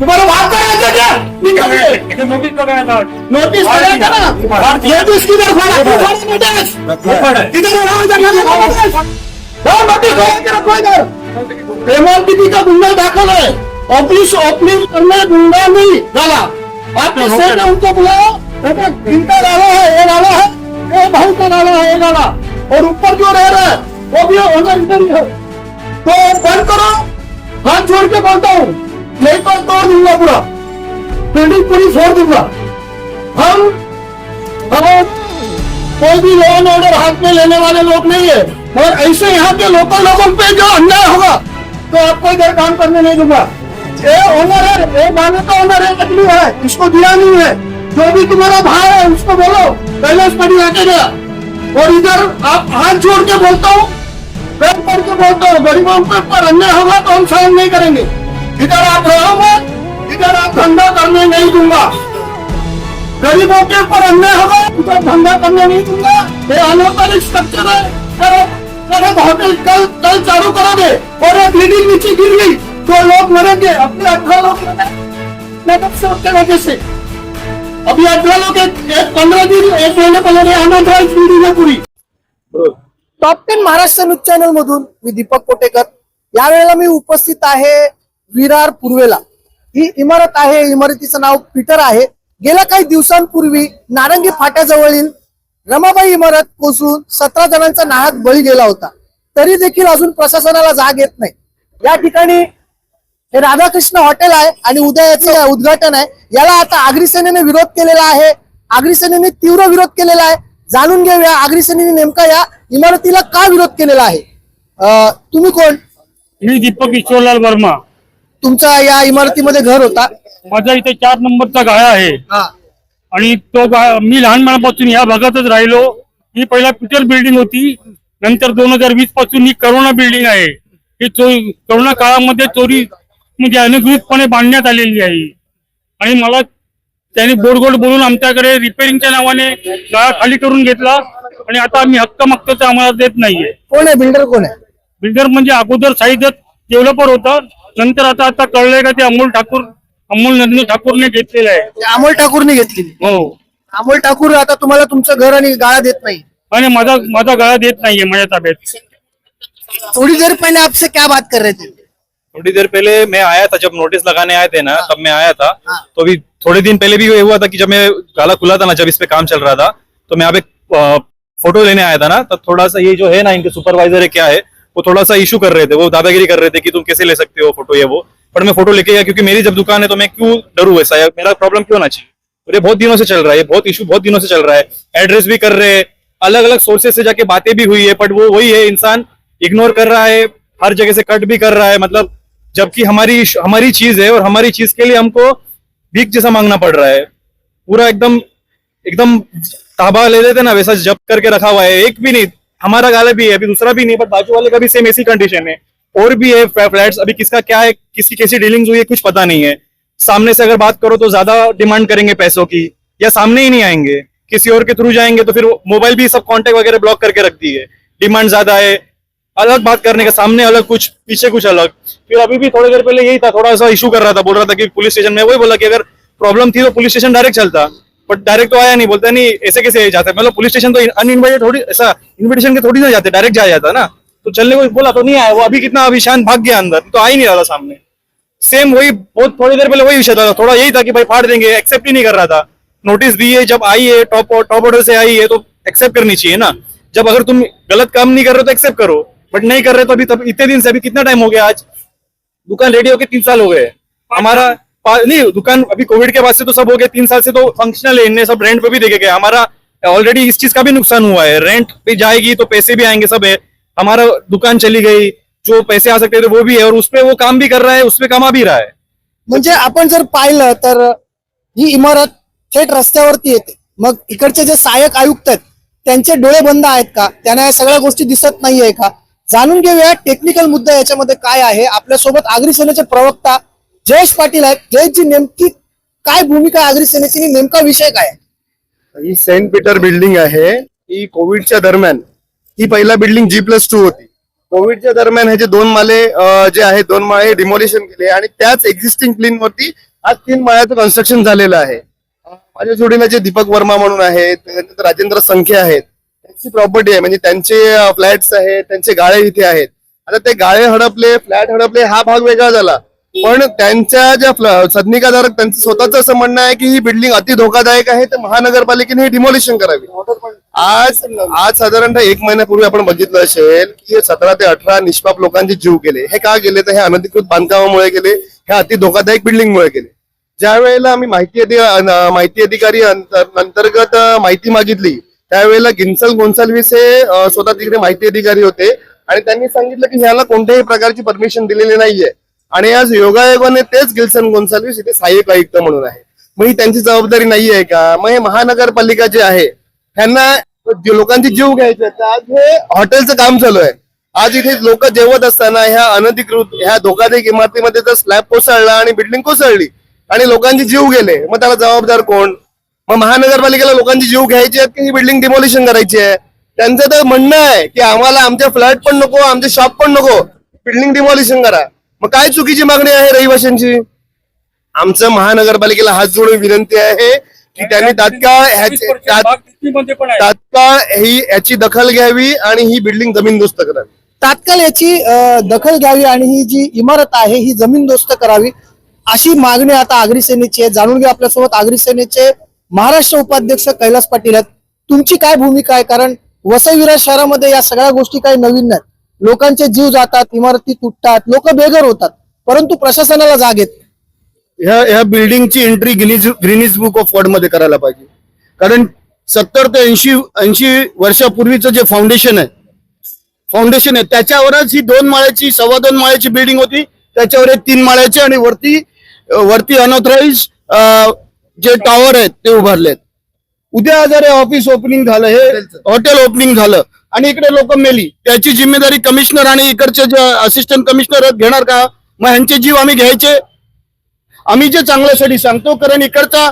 तुम्हाला बात करायचं क्या? निकलिए नोटीस लगाया नोटिस करेगा ना? नोटिस किधर फाड़ा। क्यों फाड़ा। नोटिस किधर रहा इधर लगा नोटिस हाँ, नोटिस लगा के रखो इधर। एमआरपीटी का गुंडा दाखिल है। ऑफ़िस ओपनिंग करने गुंडा नहीं। डाला आपने सेठ ने उनको बुलाया बेटा इनका डाला है ये डाला है। ये भाई का डाला है ये डाला और ऊपर जो रह रहा है वो भी इधर ही है। तो बंद करो। हाथ जोड़ के बोलता हूँ। नहीं तो तोड़ दूँगा पूरा। बिल्डिंग पूरी छोड़ दूँगा। हम हम कोई भी लॉ एंड ऑर्डर हाथ में लेने वाले लोग नहीं है और ऐसे यहाँ के लोकल लोगों पे जो अन्याय होगा तो आपको इधर काम करने नहीं दूँगा। ये ओनर है, ये माने का ओनर है, नकली है, इसको दिया नहीं है। जो भी तुम्हारा भाई है, उसको बोलो। पहले स्टडी आके गया। और इधर आप हाथ जोड़ के बोलता हूँ पैर पड़ के बोलता हूँ, गरीबों के ऊपर अन्याय होगा तो हम सहन नहीं करेंगे। इधर आप रहो मत इधर आप धंधा करने नहीं दूंगा गरीबों के ऊपर अन्याय होगा उधर धंधा करने नहीं दूंगा ये अनौपचारिक स्ट्रक्चर है करो करो होटल कल कल चालू करोगे और एक बिल्डिंग नीचे गिर गई तो लोग मरेंगे. अपने अठारह लोग मरे से उसके वजह से अभी अठारह लोग एक पंद्रह दिन एक महीने पहले आना था इस बिल्डिंग में पूरी top ten Maharashtra news channel मधून मी दीपक कोटेकर. यावेळेला मी उपस्थित आहे विरार पूर्वेला. ही इमारत आहे इमारतीचं नाव पीटर आहे. गेल्या काही दिवसांपूर्वी नारंगी फाट्याजवळील रमाबाई इमारत कोसळून सतरा जणांचा नाहक बळी गेला होता. तरी देखील अजून प्रशासनाला जाग येत नाही. या ठिकाणी हे राधाकृष्ण हॉटेल आहे आणि उद्या याचं उद्घाटन आहे. याला आता आगरी सेनेने विरोध केलेला आहे. आगरी सेनेने तीव्र विरोध केलेला आहे. जाणून घेऊया आगरी सेनेने नेमका या इमारतीला का विरोध केलेला आहे. तुम्ही कोण? मी दीपक ईश्वरलाल वर्मा. तुमचा या इमारतीमध्ये घर होता? माझा इथे चार नंबरचा गाळा आहे. हा. आणि तो गा- मी लहानपणापासून या भागातच राहिलो. ही पहिला पीटर बिल्डिंग होती. नंतर दोन हजार वीसपासून ही करोना बिल्डिंग आहे. ही चो- करोना काळामध्ये चोरी म्हणजे अनधिकृतपणे बांधण्यात आलेली आहे. आणि मला त्याने गोड गोड बोलून आमच्याकडे रिपेअरिंगच्या नावाने गाळा खाली करून घेतला. आणि आता आम्ही हक्क मागतो ते आम्हाला देत नाहीये. कोण आहे? बिल्डर कोण आहे? बिल्डर म्हणजे अगोदर साईजत डेव्हलपर होता. नंतर आता आता कळलंय का ते अमोल ठाकूर अमोल नंदनी ठाकूरने घेतलेलं आहे. ते अमोल ठाकूरने घेतलेली. हो. अमोल ठाकूर आता तुम्हाला तुमचं घर आणि गाळा देत नाही. आणि माझा माझा गळा देत नाहीये माझ्या ताब्यात. थोड़ी देर पहले आपसे क्या बात कर रहे थे? थोड़ी देर पहले मैं आया था जब नोटिस लगाने आए थे ना तब मैं आया था। हाँ। तो अभी थोड़े दिन पहले भी ये हुआ था कि जब मैं गाला खुला था ना जब इस पे काम चल रहा था तो मैं यहाँ पे अ, फोटो लेने आया था ना तब थोड़ा सा ये जो है ना इनके सुपरवाइजर है क्या है वो थोड़ा सा इशू कर रहे थे, वो दादागिरी कर रहे थे कि तुम कैसे ले सकते हो फ़ोटो ये वो। पर मैं फ़ोटो लेके गया क्योंकि मेरी जब दुकान है तो मैं क्यों डरू ऐसा? या मेरा प्रॉब्लम क्यों ना चाहिए? और ये बहुत दिनों से चल रहा है बहुत इशू बहुत दिनों से चल रहा है। एड्रेस भी कर रहे हैं अलग अलग सोर्सेज से जाके बातें भी हुई है बट वो वही है, इंसान इग्नोर कर रहा है, हर जगह से कट भी कर रहा है मतलब जबकि हमारी हमारी चीज़ है और हमारी चीज़ के लिए हमको भीख जैसा मांगना पड़ रहा है। पूरा एकदम एकदम ताबा ले लेते ना, वैसा जब करके रखा हुआ है, एक भी नहीं हमारा गाला भी है, अभी दूसरा भी नहीं बट बाजू वाले का भी सेम ऐसी कंडीशन है। और भी है फ्लैट्स अभी किसका क्या है किसकी कैसी डीलिंग्स हुई है, कुछ पता नहीं है। सामने से अगर बात करो तो ज़्यादा डिमांड करेंगे पैसों की, या सामने ही नहीं आएँगे। किसी और के थ्रू जाएँगे तो फिर मोबाइल भी सब कॉन्टेक्ट वगैरह ब्लॉक करके रख दी है। डिमांड ज़्यादा है, अलग बात करने का, सामने अलग कुछ, पीछे कुछ अलग। फिर अभी भी थोड़ी देर पहले यही था, थोड़ा सा इशू कर रहा था, बोल रहा था कि पुलिस स्टेशन में वही बोला कि अगर प्रॉब्लम थी तो पुलिस स्टेशन डायरेक्ट चलता। बट डायरेक्ट तो आया नहीं, बोलता नहीं, ऐसे कैसे जाता मतलब पुलिस स्टेशन तो अनइनवाइटेड थोड़ी, ऐसा इन्विटेशन के थोड़ी ना जाते डायरेक्ट जाया जाता ना। तो चलने को बोला तो नहीं आया, वो अभी कितना, अभी शांत भाग गया अंदर तो आ ही नहीं रहा था सामने। सेम वही, बहुत थोड़ी देर पहले वही विषय था, थोड़ा यही था कि भाई फाड़ देंगे एक्सेप्ट ही नहीं कर रहा था। नोटिस दी है, जब आई है टॉप टॉप ऑर्डर से आई है तो एक्सेप्ट करनी चाहिए ना। जब अगर तुम गलत काम नहीं कर रहे हो तो एक्सेप्ट करो। बट नहीं कर रहे तो अभी तब, इतने दिन से अभी कितना टाइम हो गया आज? दुकान रेडी होके तीन साल हो गए। हमारा नहीं दुकान अभी कोविड के बाद से तो सब हो गया तीन साल से तो फंक्शनल है इनने सब रेंट पे भी देखे गए। हमारा ऑलरेडी इस चीज का भी नुकसान हुआ है। रेंट पे जाएगी तो पैसे भी आएंगे सब है। हमारा दुकान चली गई जो पैसे आ सकते थे वो भी है और उसपे वो काम भी कर रहा है उसपे कमा भी रहा है। म्हणजे आपण जर पाहिलं तर ही इमारत थेट रस्त्यावरती येते. मग इकडचे जे सहाय्यक आयुक्त आहेत त्यांचे डोळे बंद आहेत का? त्यांना या सगळ्या गोष्टी दिसत नाहीये का? जाणून घेऊया टेक्निकल मुद्दा याच्यामध्ये काय आहे? आपल्यासोबत आगरी सेनेचे प्रवक्ता जयेश पाटील आहेत. जयेशची नेमकी काय भूमिका आगरी सेनेची नेमका विषय काय ही सेंट पीटर बिल्डिंग आहे. ही कोविडच्या दरम्यान ही पहिला बिल्डिंग जी प्लस टू होती. कोविडच्या दरम्यान हे जे दोन माले जे आहे दोन माळे डिमोलिशन केले आणि त्याच एक्झिस्टिंग प्लेन वरती आज तीन माळ्याचं कन्स्ट्रक्शन झालेलं आहे. माझ्या जोडीला जे दीपक वर्मा म्हणून आहेत त्यानंतर राजेंद्र संख्या आहेत. त्यांची प्रॉपर्टी आहे म्हणजे त्यांचे फ्लॅट्स आहेत त्यांचे गाळे इथे आहेत. आता ते गाळे हडपले फ्लॅट हडपले हा भाग वेगळा झाला. पण त्यांच्या ज्या सदनिकाधारक त्यांचं स्वतःच असं म्हणणं आहे की ही बिल्डिंग अति धोकादायक आहे तर महानगरपालिकेने हे डिमोलिशन करावी. आज आज साधारणतः एक महिन्यापूर्वी आपण बघितलं असेल की सतरा ते अठरा निष्पाप लोकांचे जीव गेले. हे का गेले? तर हे अनधिकृत बांधकामामुळे गेले हे अति धोकादायक बिल्डिंगमुळे गेले. ज्या वेळेला आम्ही माहिती माहिती अधिकारी अंतर- अंतर्गत माहिती मागितली त्यावेळेला गिन्सल गोन्साल्विस हे स्वतः तिकडे माहिती अधिकारी होते. आणि त्यांनी सांगितलं की ह्याला कोणत्याही प्रकारची परमिशन दिलेली नाहीये. आणि आज योगायोगाने तेच गिल्सन गोन्साल्विस इथे सहाय्यक आयुक्त म्हणून आहे. मग ही त्यांची जबाबदारी नाही आहे का? मग हे महानगरपालिका जे आहे ह्यांना लोकांचे जीव घ्यायचे आज हे हॉटेलचं काम चालू आहे. आज इथे लोक जेवत असताना ह्या अनधिकृत ह्या धोकादायक इमारतीमध्ये जर स्लॅब कोसळला आणि बिल्डिंग कोसळली आणि लोकांचे जीव गेले मग त्याला जबाबदार कोण? मग महानगरपालिकेला लोकांचे जीव घ्यायचे आहेत की ही बिल्डिंग डिमोलिशन करायची आहे? त्यांचं तर म्हणणं आहे की आम्हाला आमचे फ्लॅट पण नको आमचे शॉप पण नको बिल्डिंग डिमोलिशन करा. मग काय चुकीची मागणी आहे रहिवाशांची? आमचं महानगरपालिकेला हात जोडून विनंती आहे की त्यांनी तात्काळ ह्याचे- तात्काळ ही याची दखल घ्यावी आणि ही बिल्डिंग जमीनदोस्त करावी. तात्काळ याची अ, दखल घ्यावी आणि ही जी इमारत आहे ही जमीनदोस्त करावी अशी मागणी आता आगरी सेनेची आहे. जाणून घ्या आपल्यासोबत आगरी सेनेचे महाराष्ट्र उपाध्यक्ष कैलास पाटील आहेत. तुमची काय भूमिका आहे? कारण वसई विरार शहरामध्ये या सगळ्या गोष्टी काही नवीन नाहीत. लोकांचे जीव जातात इमारती तुटतात लोक बेघर होतात परंतु प्रशासनाला जाग येत. नाही. ह्या ह्या बिल्डिंगची एंट्री गिनीज ग्रीनिज बुक ऑफ वर्ल्डमध्ये करायला पाहिजे. कारण सत्तर ते ऐंशी ऐंशी वर्षापूर्वीचं जे फाउंडेशन आहे फाउंडेशन आहे त्याच्यावरच ही दोन माळ्याची सव्वा दोन माळ्याची बिल्डिंग होती त्याच्यावर एक तीन माळ्याची आणि वरती वरती अनऑथराइज जे टॉवर आहेत ते उभारलेत. उद्या जर हे ऑफिस ओपनिंग झालं हे हॉटेल ओपनिंग झालं आणि इकडे लोक मेली. त्याची जिम्मेदारी कमिशनर आणि इकडचे जे असिस्टंट कमिशनर घेणार का? मग ह्यांचे जीव आम्ही घ्यायचे. आम्ही जे चांगल्यासाठी सांगतो कारण इकडचा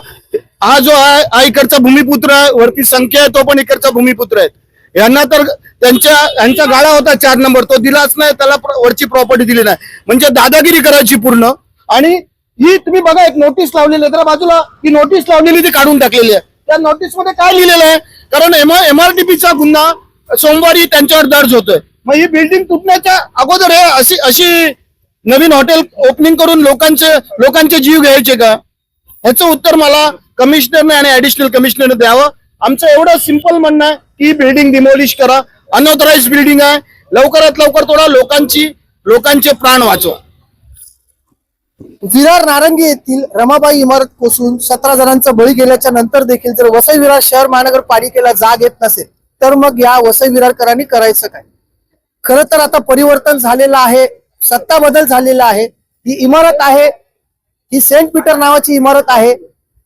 हा जो आहे हा इकडचा भूमिपुत्र आहे वरती संख्या आहे तो पण इकडचा भूमिपुत्र आहे. यांना तर त्यांच्या यांचा गाळा होता चार नंबर. तो दिलाच नाही त्याला वरची प्रॉपर्टी दिली नाही. म्हणजे दादागिरी करायची पूर्ण. आणि ही तुम्ही बघा एक नोटीस लावलेली आहे. तर बाजूला ही नोटीस लावलेली ती काढून टाकलेली आहे. त्या नोटीसमध्ये काय लिहिलेलं आहे? कारण एम एमआरटीपीचा गुन्हा सोमवारी त्यांच्यावर दर्ज होतोय. मग ही बिल्डिंग तुटण्याच्या अगोदर हे अशी अशी नवीन हॉटेल ओपनिंग करून लोकांचे लोकांचे जीव घ्यायचे का? ह्याचं उत्तर मला कमिशनरने आणि ऍडिशनल कमिशनरने द्यावं. आमचं एवढं सिंपल म्हणणं आहे की बिल्डिंग डिमोलिश करा. अनऑथराइज बिल्डिंग आहे. लवकरात लवकर थोडा लोकांची लोकांचे प्राण वाचवा. विरार नारंगी येथील रमाबाई इमारत कोसळून सतरा जणांचा बळी गेल्याच्यानंतर देखील जर वसई विरार शहर महानगरपालिकेला जाग येत नसेल तर मग या वसई विरारकरांनी करायचं काय? खर तर आता परिवर्तन झालेलं आहे सत्ता बदल झालेला आहे. ही इमारत आहे ही सेंट पीटर नावाची इमारत आहे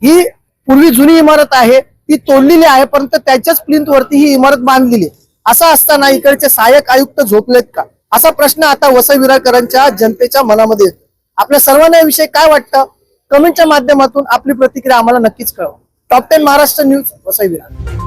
ही पूर्वी जुनी इमारत आहे ती तोडलेली आहे परंतु त्याच्याच प्लिंथ वरती ही इमारत बांधलेली आहे. असं असताना इकडचे सहाय्यक आयुक्त झोपलेत का? असा प्रश्न आता वसई विरारकरांच्या जनतेच्या मनामध्ये येतो. आपल्या सर्वांना याविषयी काय वाटतं? कमेंटच्या माध्यमातून आपली प्रतिक्रिया आम्हाला नक्कीच कळवा. Top ten Maharashtra news Vasai Virar